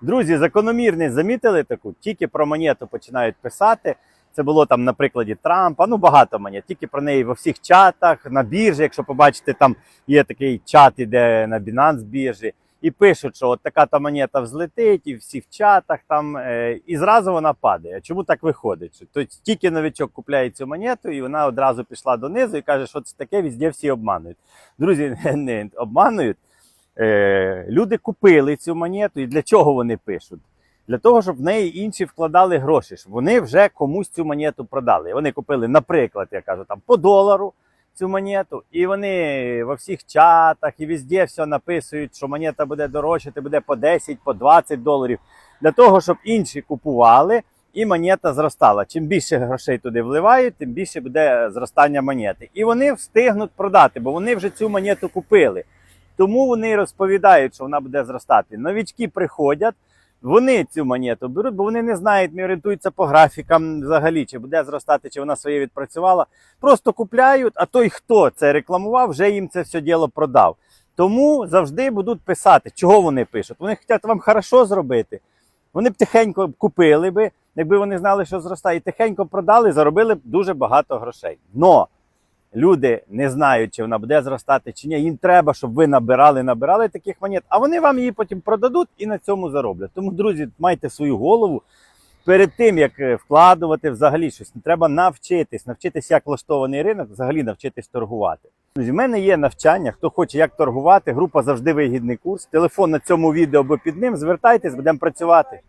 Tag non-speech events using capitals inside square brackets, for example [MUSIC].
Друзі, закономірність замітили таку, тільки про монету починають писати. Це було там на прикладі Трампа, ну багато монет, тільки про неї во всіх чатах, на біржі. Якщо побачите, там є такий чат, іде на Binance біржі, і пишуть, що от така та монета взлетить, і всі в чатах там, е, і зразу вона падає. Чому так виходить? Тобто тільки новичок купляє цю монету, і вона одразу пішла донизу і каже, що це таке, везде всі обманують. Друзі, [LAUGHS] не обманують. Е, люди купили цю монету, і для чого вони пишуть? Для того, щоб в неї інші вкладали гроші, щоб вони вже комусь цю монету продали. Вони купили, наприклад, я кажу, там по долару цю монету, і вони во всіх чатах і везде все написують, що монета буде дорожчати, буде по 10, по 20 доларів. Для того, щоб інші купували і монета зростала. Чим більше грошей туди вливають, тим більше буде зростання монети. І вони встигнуть продати, бо вони вже цю монету купили. Тому вони розповідають, що вона буде зростати. Новічки приходять, вони цю монету беруть, бо вони не знають, не орієнтуються по графікам взагалі, чи буде зростати, чи вона своє відпрацювала. Просто купляють, а той, хто це рекламував, вже їм це все діло продав. Тому завжди будуть писати, чого вони пишуть. Вони хочуть вам хорошо зробити. Вони б тихенько купили би, якби вони знали, що зростає, і тихенько продали, заробили б дуже багато грошей. Но люди не знають, чи вона буде зростати чи ні. Їм треба, щоб ви набирали, набирали таких монет, а вони вам її потім продадуть і на цьому зароблять. Тому, друзі, майте свою голову. Перед тим як е, вкладувати взагалі щось, треба навчитись, навчитись, як влаштований ринок, взагалі навчитись торгувати. Друзі, в мене є навчання. Хто хоче як торгувати, група завжди вигідний курс. Телефон на цьому відео або під ним. Звертайтесь, будемо працювати.